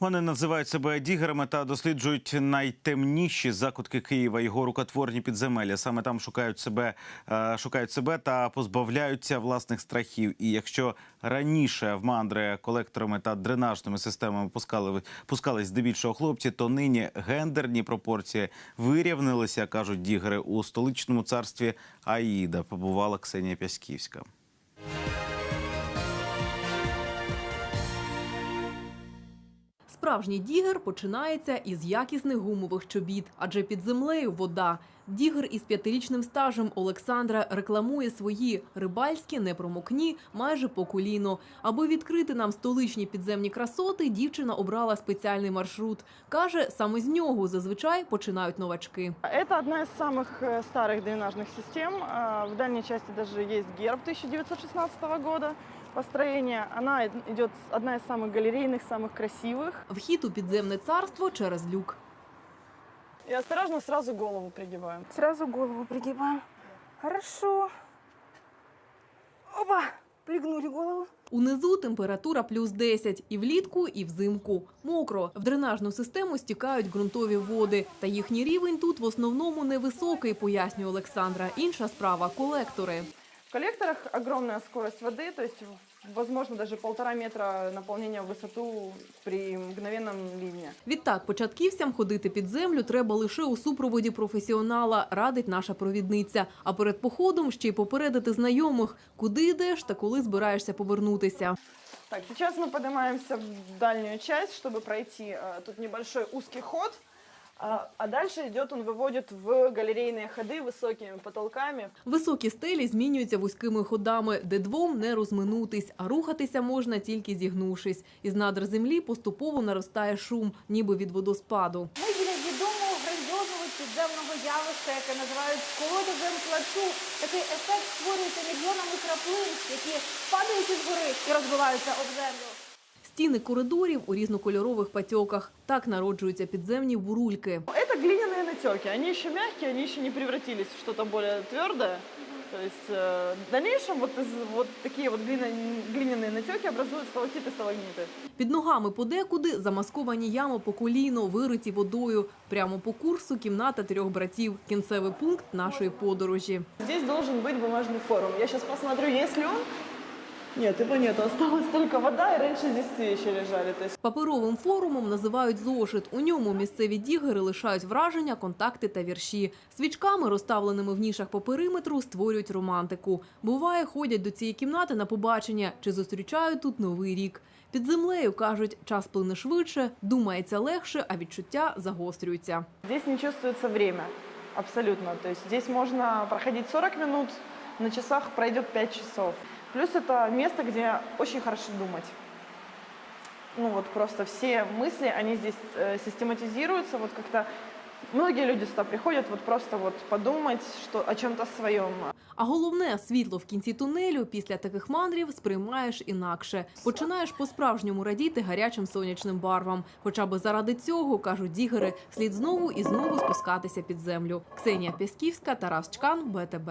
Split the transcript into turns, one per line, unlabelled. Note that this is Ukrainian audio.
Вони називають себе дігерами та досліджують найтемніші закутки Києва. Його рукотворні підземелля. Саме там шукають себе, е, шукають себе та позбавляються власних страхів. І якщо раніше в мандри колекторами та дренажними системами пускали пускались здебільшого хлопці, то нині гендерні пропорції вирівнялися, кажуть дігери. У столичному царстві Аїда побувала Ксенія Пясківська.
Справжній дігер починається із якісних гумових чобіт, адже під землею вода. Дігер із п'ятирічним стажем Олександра рекламує свої рибальські непромокні майже по коліно. Аби відкрити нам столичні підземні красоти, дівчина обрала спеціальний маршрут. Каже, саме з нього зазвичай починають новачки.
Это одна из самых э, старых дренажных систем. А, В дальней части даже есть герб 1916 года построения. Она идет одна из самых галерейных, самых красивых.
Вхід у підземне царство через люк.
И осторожно сразу голову пригибаем.
Сразу голову пригибаем. Хорошо. Опа! Пригнули голову.
Унизу температура плюс 10 і влітку, і взимку. Мокро. В дренажну систему стікають ґрунтові води. Та їхній рівень тут в основному невисокий, пояснює Олександра. Інша справа – колектори.
В коллекторах огромная скорость воды, то есть возможно даже полтора метра наполнения в высоту при мгновенном ливне.
Відтак, початківцям ходити під землю треба лише у супроводі професіонала, радить наша провідниця. А перед походом ще й попередити знайомих, куди йдеш та коли збираєшся повернутися.
Так, сейчас мы поднимаемся в дальнюю часть, чтобы пройти э, тут небольшой узкий ход. А, а дальше идет, он выводит в галерейные ходы высокими потолками.
Високі стелі змінюються вузькими ходами, де двом не розминутись, а рухатися можна тільки зігнувшись. Із надр землі поступово наростає шум, ніби від водоспаду.
Ми біля відомого грандіозного підземного явища, яке називають колодязем плачу. Такий ефект створюється мільйонами краплин, які падають із гори і розбиваються об землю.
Стіни коридорів у різнокольорових патьоках. Так народжуються підземні бурульки.
Это глиняные натеки. Они еще мягкие, они еще не превратились в что-то более твердое. То есть э, в дальнейшем вот, из, вот такие вот глина- глиняные натеки образуют сталактиты, сталагмиты.
Під ногами подекуди замасковані ями по коліно, вириті водою. Прямо по курсу кімната трьох братів. Кінцевий пункт нашої подорожі.
Здесь должен быть бумажный форум. Я сейчас посмотрю, есть ли он. Нет, его нет. Осталась только вода, и раньше здесь вещи лежали. То есть
Паперовим форумом називають зошит. У ньому місцеві дігери лишають враження, контакти та вірші. Свічками, розставленими в нішах по периметру, створюють романтику. Буває, ходять до цієї кімнати на побачення чи зустрічають тут новий рік. Під землею кажуть, час плине швидше, думається легше, а відчуття загострюються.
здесь не чувствуется время. Абсолютно. То есть здесь можно проходить 40 минут, на часах пройдет 5 часов. Плюс это место, где очень хорошо думать. Ну вот просто все мысли, они здесь э, систематизируются, вот как-то многие люди сюда приходят вот просто вот подумать что, о чем-то своем.
А головне, світло в кінці тунелю після таких мандрів сприймаєш інакше. Починаєш по-справжньому радіти гарячим сонячним барвам. Хоча би заради цього, кажуть дігери, слід знову і знову спускатися під землю. Ксенія Пясківська, Тарас Чкан, БТБ.